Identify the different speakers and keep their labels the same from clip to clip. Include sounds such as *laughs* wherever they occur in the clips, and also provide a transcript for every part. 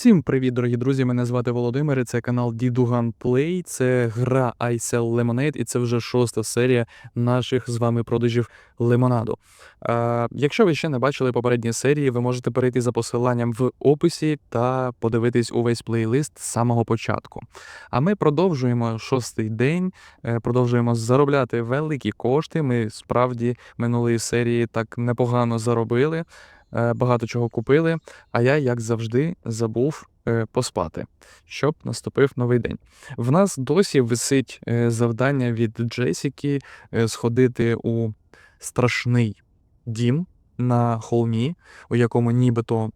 Speaker 1: Всім привіт, дорогі друзі! Мене звати Володимир. і Це канал Дідуган Плей. Це гра I Sell Lemonade, і це вже шоста серія наших з вами продажів лимонаду. Е, якщо ви ще не бачили попередні серії, ви можете перейти за посиланням в описі та подивитись увесь плейлист з самого початку. А ми продовжуємо шостий день, е, продовжуємо заробляти великі кошти. Ми справді минулої серії так непогано заробили. Е, Багато чого купили, а я, як завжди, забув е, поспати, щоб наступив новий день. В нас досі висить е, завдання від Джесіки сходити у страшний дім на холмі, у якому нібито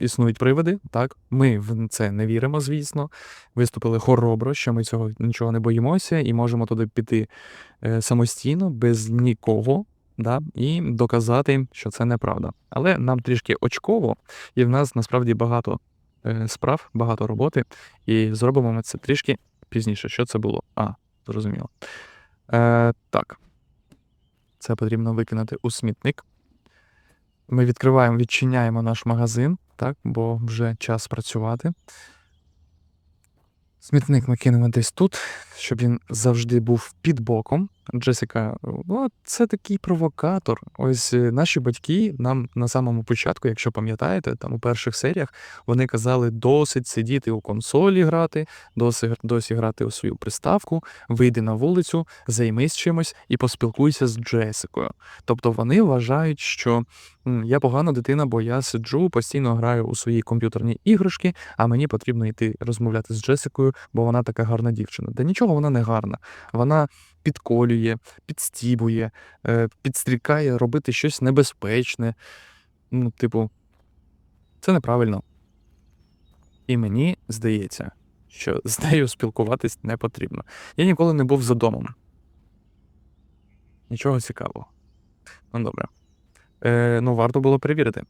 Speaker 1: існують привиди. Так, ми в це не віримо, звісно. Виступили хоробро, що ми цього нічого не боїмося, і можемо туди піти самостійно, без нікого. Да, і доказати, що це неправда. Але нам трішки очково, і в нас насправді багато е, справ, багато роботи, і зробимо ми це трішки пізніше. Що це було? А, зрозуміло. Е, так. Це потрібно викинути у смітник. Ми відкриваємо, відчиняємо наш магазин, так, бо вже час працювати. Смітник ми кинемо десь тут, щоб він завжди був під боком. Джесіка, ну, це такий провокатор. Ось е, наші батьки нам на самому початку, якщо пам'ятаєте, там у перших серіях вони казали досить сидіти у консолі грати, досі, досі грати у свою приставку, вийди на вулицю, займись чимось і поспілкуйся з Джесикою. Тобто вони вважають, що я погана дитина, бо я сиджу, постійно граю у свої комп'ютерні іграшки, а мені потрібно йти розмовляти з Джесикою, бо вона така гарна дівчина. Та нічого вона не гарна. Вона підколює, підстібує, е, підстрікає робити щось небезпечне. Ну, типу, це неправильно. І мені здається, що з нею спілкуватись не потрібно. Я ніколи не був за домом. Нічого цікавого. Ну, добре. Е, ну, варто було перевірити.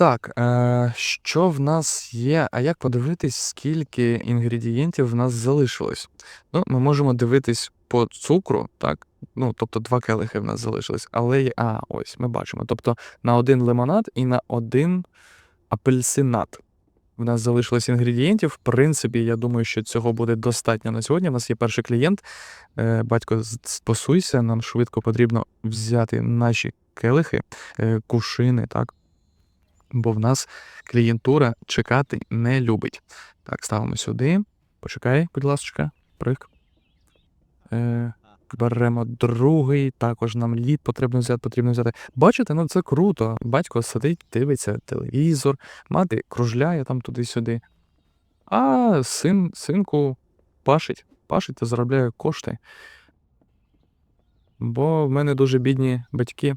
Speaker 1: Так, е, що в нас є? А як подивитись, скільки інгредієнтів в нас залишилось? Ну, ми можемо дивитись по цукру, так? Ну, тобто два келихи в нас залишились, але є- а, ось ми бачимо. Тобто на один лимонад і на один апельсинат. В нас залишилось інгредієнтів. В принципі, я думаю, що цього буде достатньо на сьогодні. У нас є перший клієнт. Е, батько, з- спасуйся, нам швидко потрібно взяти наші келихи, е, кувшини, так? Бо в нас клієнтура чекати не любить. Так, ставимо сюди. Почекай, будь ласка, прик. Е, беремо другий, також нам лід потрібно взяти, потрібно взяти. Бачите, ну це круто. Батько сидить, дивиться телевізор, мати кружляє там туди-сюди. А син, синку пашить, пашить та заробляє кошти. Бо в мене дуже бідні батьки.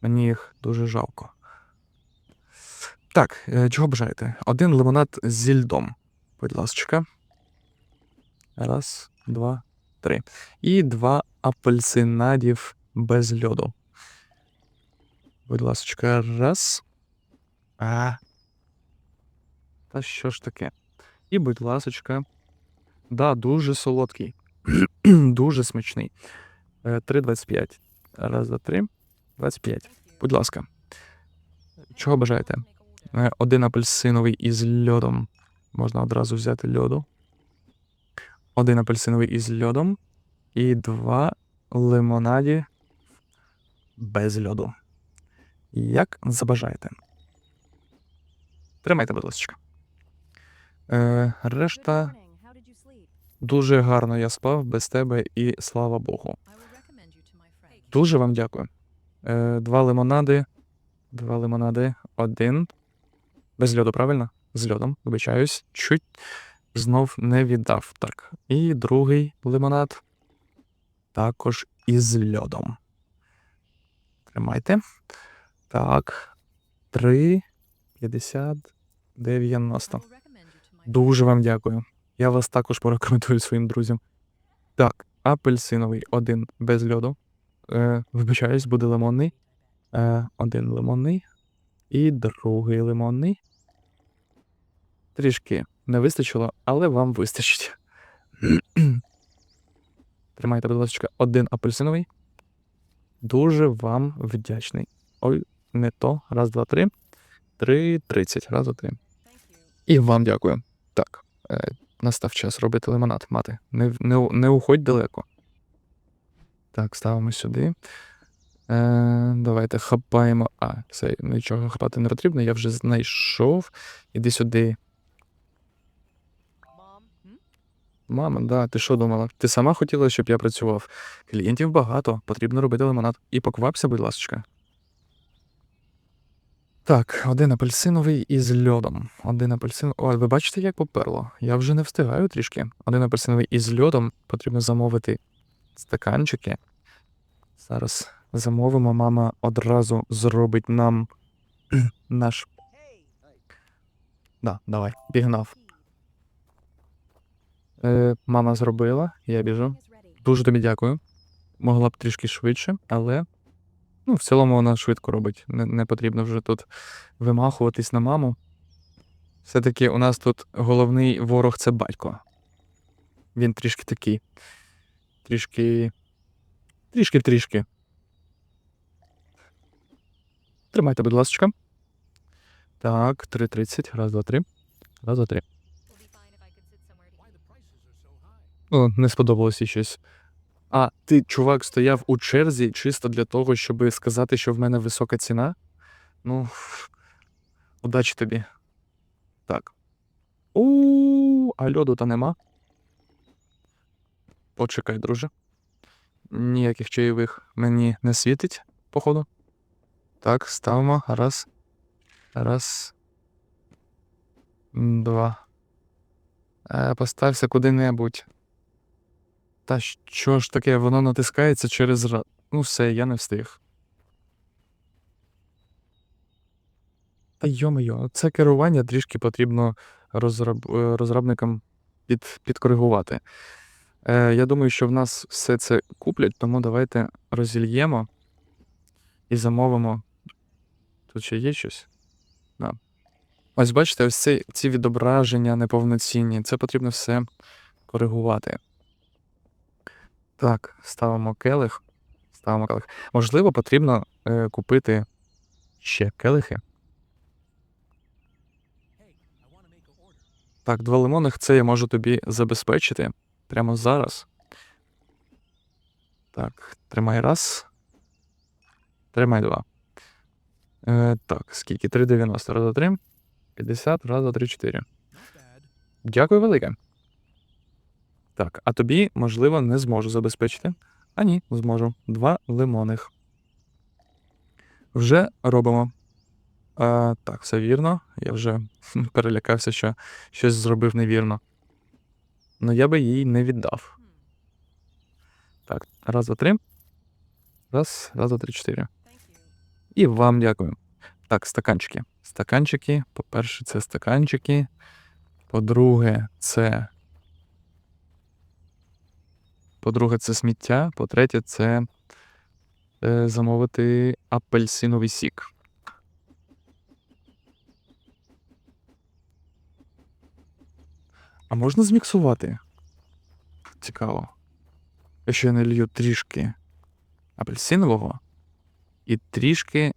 Speaker 1: Мені їх дуже жалко. Так, е, чого бажаєте? Один лимонад зі льдом. Будь ласка. Раз, два, три. І два апельсинадів без льоду. Будь ласка, раз. А. Та що ж таке? І, будь ласочка. Да, дуже солодкий. *clears throat* дуже смачний. Е, 3,25. Раз, два, три. 25. Будь ласка. Чого бажаєте? Е, Один апельсиновий із льодом. Можна одразу взяти льоду. Один апельсиновий із льодом. І два лимонаді без льоду. Як забажаєте. Тримайте, будь ласка. Е, решта дуже гарно я спав без тебе і слава Богу. Дуже вам дякую. Е, два лимонади. Два лимонади. Один. Без льоду, правильно? З льодом, вибачаюсь. Чуть знов не віддав. Так. І другий лимонад. Також із льодом. Тримайте. Так. 3, 50, 90. Дуже вам дякую. Я вас також порекомендую своїм друзям. Так, апельсиновий один без льоду. Е, вибачаюсь, буде лимонний. Е, один лимонний. І другий лимонний. Трішки не вистачило, але вам вистачить. *clears throat* Тримайте, будь ласка, один апельсиновий. Дуже вам вдячний. Ой, не то. Раз, два, три. 3.30. Раз, два, три. І вам дякую. Так, е, настав час робити лимонад, мати. Не, не, не уходь далеко. Так, ставимо сюди. Е, давайте хапаємо. А, це нічого хапати не потрібно, я вже знайшов. Іди сюди. Мама, да, ти що думала? Ти сама хотіла, щоб я працював. Клієнтів багато, потрібно робити лимонад. І поквапся, будь ласка. Так, один апельсиновий із льодом. Один апельсин. О, ви бачите, як поперло? Я вже не встигаю трішки. Один апельсиновий із льодом. Потрібно замовити стаканчики. Зараз замовимо. Мама одразу зробить нам *clears throat* наш. Да, давай, пігнав. Е, мама зробила, я біжу. Дуже тобі дякую. Могла б трішки швидше, але ну, в цілому вона швидко робить. Не, не потрібно вже тут вимахуватись на маму. Все-таки у нас тут головний ворог це батько. Він трішки такий. Трішки. Трішки-трішки. Тримайте, будь ласка. Так, 3.30. Раз, два, три. Раз, два, три. О, не сподобалося щось. А, ти, чувак, стояв у черзі чисто для того, щоб сказати, що в мене висока ціна. Ну, удачі тобі. Так. У, а льоду та нема. Почекай, друже. Ніяких чайових мені не світить, походу. Так, ставимо. Раз. Раз. Два. Е, постався куди-небудь. Та що ж таке, воно натискається через. Ну все, я не встиг. Та йо-моє, це керування трішки потрібно розраб... е, розробникам під... підкоригувати. Е, я думаю, що в нас все це куплять, тому давайте розільємо і замовимо. Тут ще є щось? Да. Ось бачите, ось ці, ці відображення неповноцінні. Це потрібно все коригувати. Так, ставимо келих. Ставимо келих. Можливо, потрібно е, купити ще келихи. Так, два лимонних це я можу тобі забезпечити прямо зараз. Так, тримай раз. Тримай два. Е, так, скільки? 3,90 раз за 3. 50 раз за 3, 4. Дякую велике. Так, а тобі, можливо, не зможу забезпечити. А ні, зможу. Два лимоних. Вже робимо. А, так, все вірно. Я вже перелякався, що щось зробив невірно. Ну я би їй не віддав. Так, раз, два, три. Раз, раз, два, три, чотири. І вам дякую. Так, стаканчики. Стаканчики. По-перше, це стаканчики. По-друге, це. По-друге, це сміття. По-третє, це е, замовити апельсиновий сік. А можна зміксувати? Цікаво. Якщо я налью трішки апельсинового і трішки.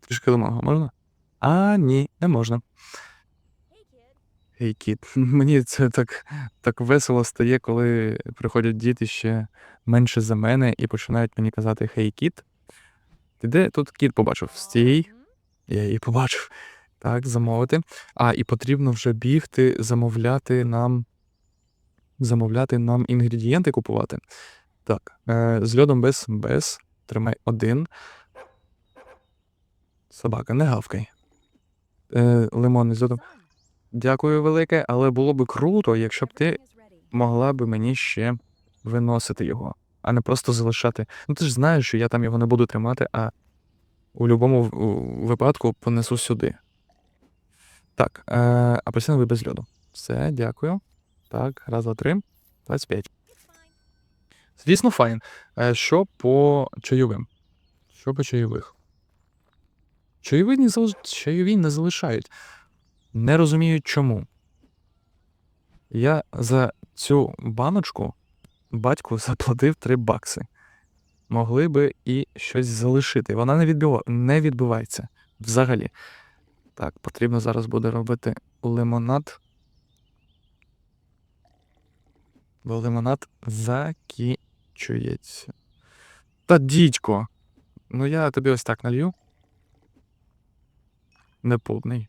Speaker 1: Трішки лимонного можна? А, ні, не можна. Гей, кіт. *laughs* Мені це так, так весело стає, коли приходять діти ще менше за мене і починають мені казати Хей, кіт. Ти де тут кіт побачив? Стій. Я її побачив. Так, замовити. А, і потрібно вже бігти, замовляти нам. Замовляти нам інгредієнти купувати. Так, е, з льодом без, без. Тримай один. Собака, не гавкай. Е, лимон з льодом. Дякую велике, але було б круто, якщо б ти могла б мені ще виносити його, а не просто залишати. Ну ти ж знаєш, що я там його не буду тримати, а у будь-якому випадку понесу сюди. Так, е, апельсиновий без льоду. Все, дякую. Так, раз, два, три, 25. Звісно, файн. Е, що по чайовим? Що по чайових? Чайові не, зал... чайові не залишають. Не розумію чому. Я за цю баночку батьку *laughs* заплатив 3 бакси. могли би і щось залишити. Вона не, відбива... не відбувається взагалі. Так, потрібно зараз буде робити лимонад. Бо лимонад закінчується. Та дідько. Ну я тобі ось так налью. Неповний.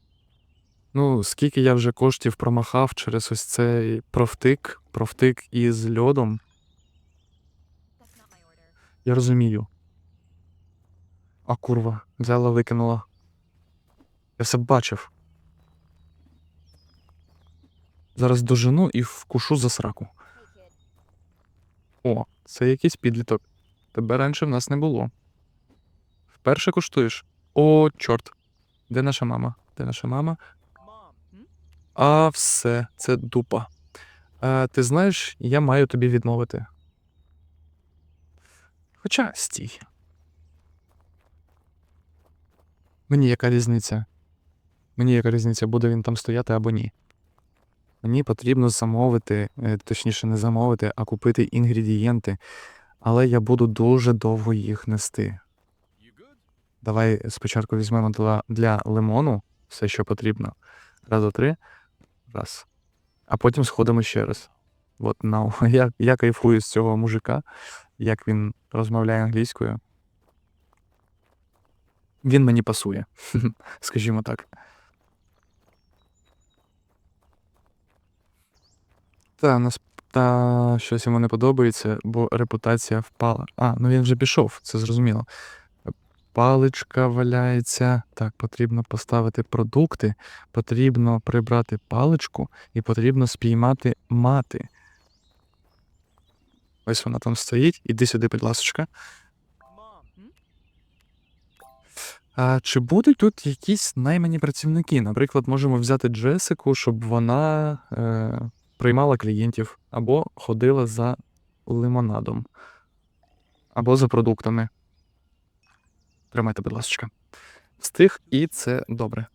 Speaker 1: Ну, скільки я вже коштів промахав через ось цей профтик, профтик із льодом. Я розумію. А курва, взяла, викинула. Я все бачив. Зараз дожену і вкушу за сраку. О, це якийсь підліток. Тебе раніше в нас не було. Вперше куштуєш. О, чорт. Де наша мама? Де наша мама? А все, це дупа. А, ти знаєш, я маю тобі відмовити. Хоча стій. Мені яка різниця? Мені яка різниця, буде він там стояти або ні. Мені потрібно замовити, е, точніше, не замовити, а купити інгредієнти, але я буду дуже довго їх нести. Давай спочатку візьмемо для, для лимону все, що потрібно. Раз, два, три. Раз. А потім сходимо ще раз. От нау. *laughs* Я, я кайфую з цього мужика, як він розмовляє англійською. Він мені пасує, *laughs* скажімо так. Та. Та щось йому не подобається, бо репутація впала. А, ну він вже пішов, це зрозуміло. Паличка валяється. Так, потрібно поставити продукти, потрібно прибрати паличку і потрібно спіймати мати. Ось вона там стоїть. Іди сюди, будь ласочка. А чи будуть тут якісь наймані працівники? Наприклад, можемо взяти Джесику, щоб вона е, приймала клієнтів, або ходила за лимонадом, або за продуктами. Тримайте, будь ласка. Встиг, і це добре.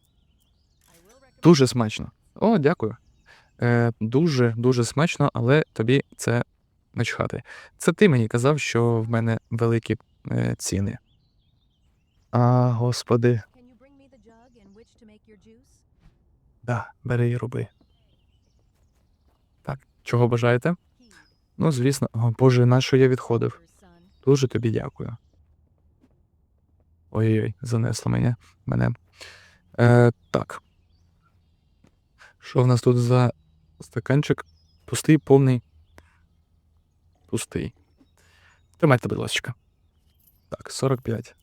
Speaker 1: Дуже смачно. О, дякую. Е, дуже, дуже смачно, але тобі це не чхати. Це ти мені казав, що в мене великі е, ціни. А, господи, да, бери і роби. Чого бажаєте? Ну, звісно, о Боже, на що я відходив? Дуже тобі дякую. Ой-ой, занесло мене. мене. Е, так. Що в нас тут за стаканчик? Пустий, повний. Пустий. Тримайте, будь ласка. Так, 45.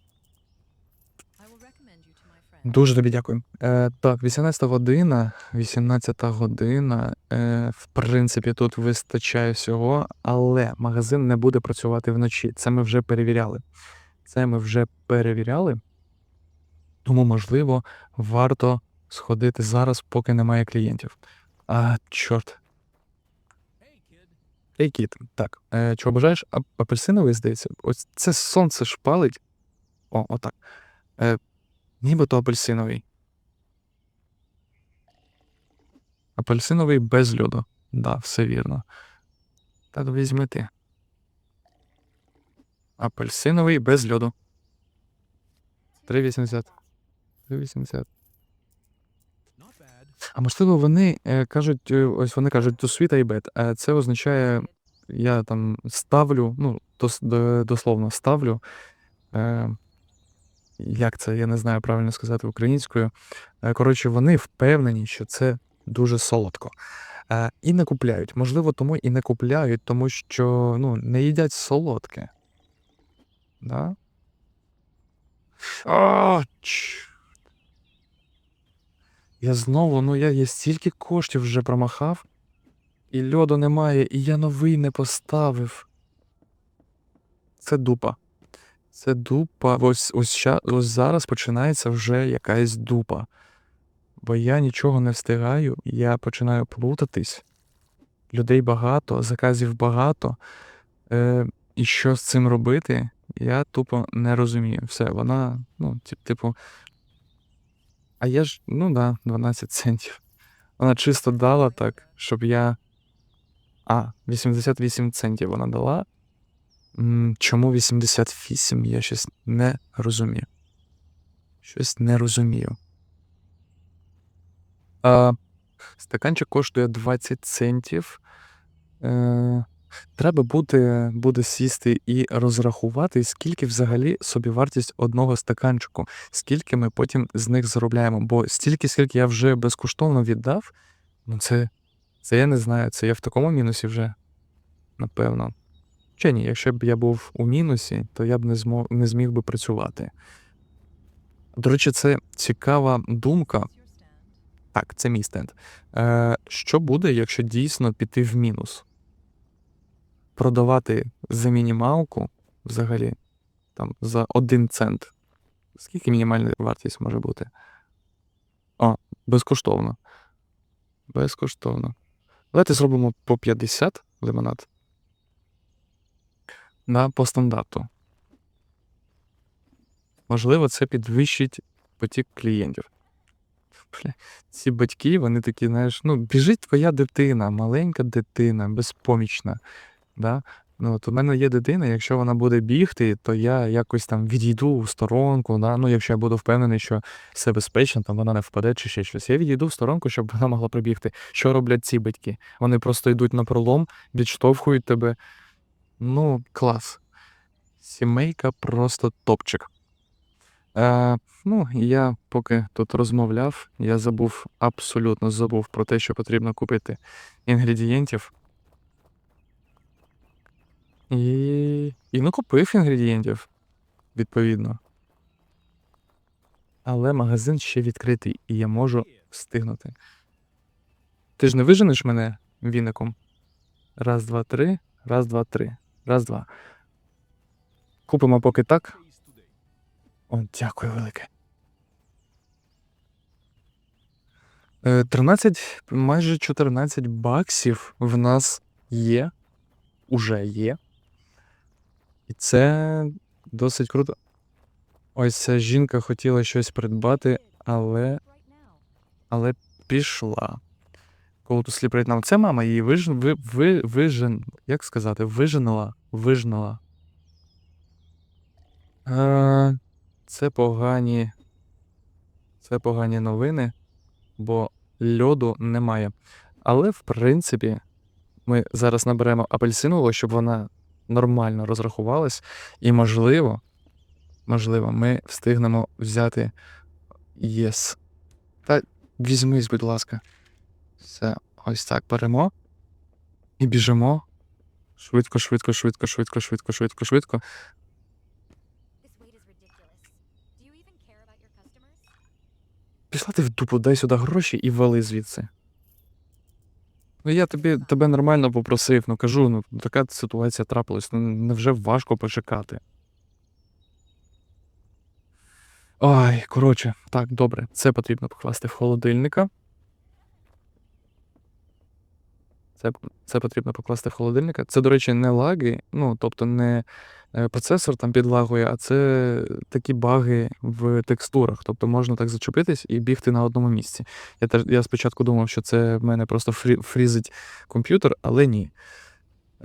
Speaker 1: Дуже тобі дякую. Е, так, 18 година. 18 година. Е, в принципі, тут вистачає всього, але магазин не буде працювати вночі. Це ми вже перевіряли. Це ми вже перевіряли. Тому, можливо, варто сходити зараз, поки немає клієнтів. А, чорт. Ей, кіт. Так, е, чого бажаєш? А, апельсиновий, здається. Ось це сонце ж палить. О, отак. Е, нібито апельсиновий. Апельсиновий без льоду. Да, все вірно. Так візьми ти. Апельсиновий без льоду. 3,80. 3,80. А можливо, вони е, кажуть, е, ось вони кажуть to sweet I bet, а це означає, я там ставлю, ну, дос, дословно ставлю. Е, як це, я не знаю правильно сказати українською. Е, коротше, вони впевнені, що це дуже солодко. Е, і не купляють. Можливо, тому і не купляють, тому що ну, не їдять солодке. Да? А. Я знову, ну я, я стільки коштів вже промахав, і льоду немає, і я новий не поставив. Це дупа. Це дупа. Ось, ось, ща, ось зараз починається вже якась дупа. Бо я нічого не встигаю, я починаю плутатись. Людей багато, заказів багато. Е, і що з цим робити, я тупо не розумію. Все, вона, ну, тип- типу. А я ж, ну да, 12 центів. Вона чисто дала так, щоб я. А, 88 центів вона дала. Чому 88? Я щось не розумію. Щось не розумію. А, стаканчик коштує 20 центів. Е, треба буде, буде сісти і розрахувати, скільки взагалі собівартість одного стаканчику, скільки ми потім з них заробляємо. Бо стільки, скільки я вже безкоштовно віддав, ну це, це я не знаю, це я в такому мінусі вже, напевно. Чи ні, якщо б я був у мінусі, то я б не, змог, не зміг би працювати. До речі, це цікава думка. Так, це мій стенд. Е, що буде, якщо дійсно піти в мінус? Продавати за мінімалку взагалі там за один цент. Скільки мінімальна вартість може бути? О, безкоштовно. Безкоштовно. Давайте зробимо по 50 лимонад. На по стандарту. Можливо, це підвищить потік клієнтів. *laughs* Бля, ці батьки, вони такі, знаєш, ну, біжить твоя дитина, маленька дитина, безпомічна. Да? Ну, от у мене є дитина, якщо вона буде бігти, то я якось там відійду в сторонку. Да? Ну, якщо я буду впевнений, що все безпечно, там вона не впаде чи ще щось. Я відійду в сторонку, щоб вона могла прибігти. Що роблять ці батьки? Вони просто йдуть на пролом, відштовхують тебе. Ну, клас. Сімейка просто топчик. Е, ну, я поки тут розмовляв, я забув, абсолютно забув про те, що потрібно купити інгредієнтів. І, і ну купив інгредієнтів, відповідно. Але магазин ще відкритий, і я можу встигнути. Ти ж не виженеш мене віником? Раз, два, три, раз, два, три. Раз, два. Купимо поки так. О, дякую велике. Е, 13, майже 14 баксів в нас є. Уже є. І це досить круто. Ось ця жінка хотіла щось придбати, але, але пішла. Call to sleep right. Це мама її виж, ви, ви, вижен, як сказати, виженила, вижнала. Е, це погані. Це погані новини, бо льоду немає. Але, в принципі, ми зараз наберемо апельсинову, щоб вона нормально розрахувалась, і, можливо, можливо, ми встигнемо взяти єс. Та візьмись, будь ласка. Все, ось так беремо і біжимо. Швидко, швидко, швидко, швидко, швидко, швидко, швидко. Пішла ти в дупу, дай сюди гроші і вали звідси. Ну я тобі, тебе нормально попросив, ну кажу, ну така ситуація трапилась, ну невже важко почекати. Ой, коротше, так, добре, це потрібно покласти в холодильника. Це, це потрібно покласти в холодильника. Це, до речі, не лаги, ну, тобто не е, процесор там підлагує, а це такі баги в текстурах. Тобто можна так зачепитись і бігти на одному місці. Я, теж, я спочатку думав, що це в мене просто фрі, фрізить комп'ютер, але ні.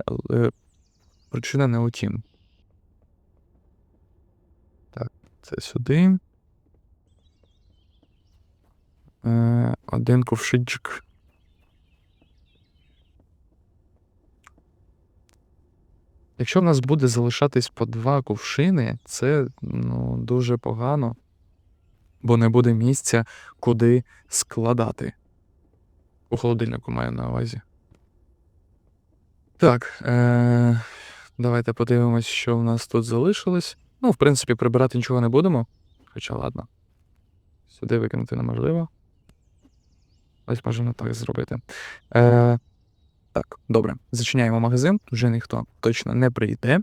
Speaker 1: Але причина не у тім. Так, це сюди. Е, один ковшичок. Якщо в нас буде залишатись по два кувшини, це ну, дуже погано, бо не буде місця, куди складати. У холодильнику маю на увазі. Так, е- давайте подивимось, що в нас тут залишилось. Ну, в принципі, прибирати нічого не будемо. Хоча ладно. Сюди викинути неможливо. Ось можемо так зробити. Е- так, добре. Зачиняємо магазин. Вже ніхто точно не прийде.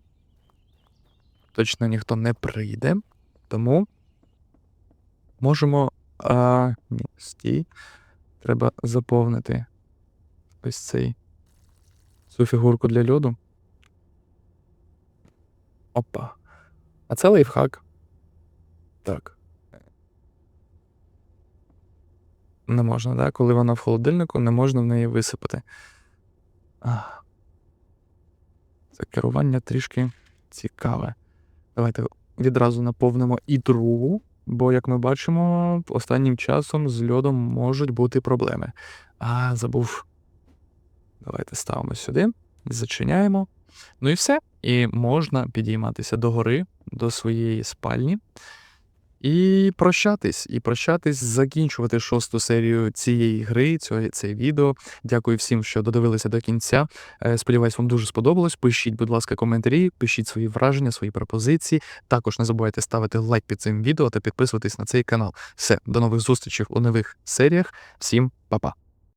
Speaker 1: Точно ніхто не прийде. Тому можемо. А, ні, стій. Треба заповнити ось цей цю фігурку для льоду. Опа. А це лайфхак. Так. Не можна, так? Коли вона в холодильнику, не можна в неї висипати. Це керування трішки цікаве. Давайте відразу наповнимо і другу, бо, як ми бачимо, останнім часом з льодом можуть бути проблеми. А, забув. Давайте ставимо сюди, зачиняємо. Ну і все. І можна підійматися до гори, до своєї спальні. І прощатись, і прощатись, закінчувати шосту серію цієї гри, цього, це відео. Дякую всім, що додивилися до кінця. Е, Сподіваюсь, вам дуже сподобалось. Пишіть, будь ласка, коментарі, пишіть свої враження, свої пропозиції. Також не забувайте ставити лайк під цим відео та підписуватись на цей канал. Все, до нових зустрічей у нових серіях. Всім па-па!